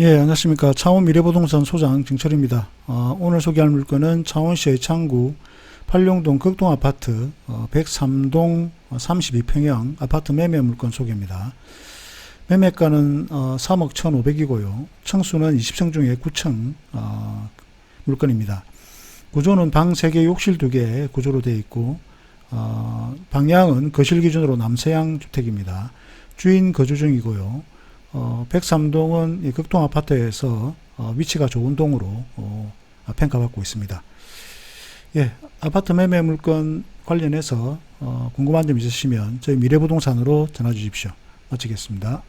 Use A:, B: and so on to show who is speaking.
A: 예, 안녕하십니까. 창원 미래부동산 소장 정철입니다. 어, 오늘 소개할 물건은 창원시의 창구 팔룡동 극동 아파트 어, 103동 32평형 아파트 매매 물건 소개입니다. 매매가는 어, 3억 1,500이고요. 층수는 20층 중에 9층 어, 물건입니다. 구조는 방 3개, 욕실 2개 구조로 되어 있고 어, 방향은 거실 기준으로 남서양 주택입니다. 주인 거주 중이고요. 어, 103동은 극동 아파트에서 어, 위치가 좋은 동으로 어, 평가받고 있습니다. 예, 아파트 매매 물건 관련해서 어, 궁금한 점 있으시면 저희 미래부동산으로 전화 주십시오. 마치겠습니다.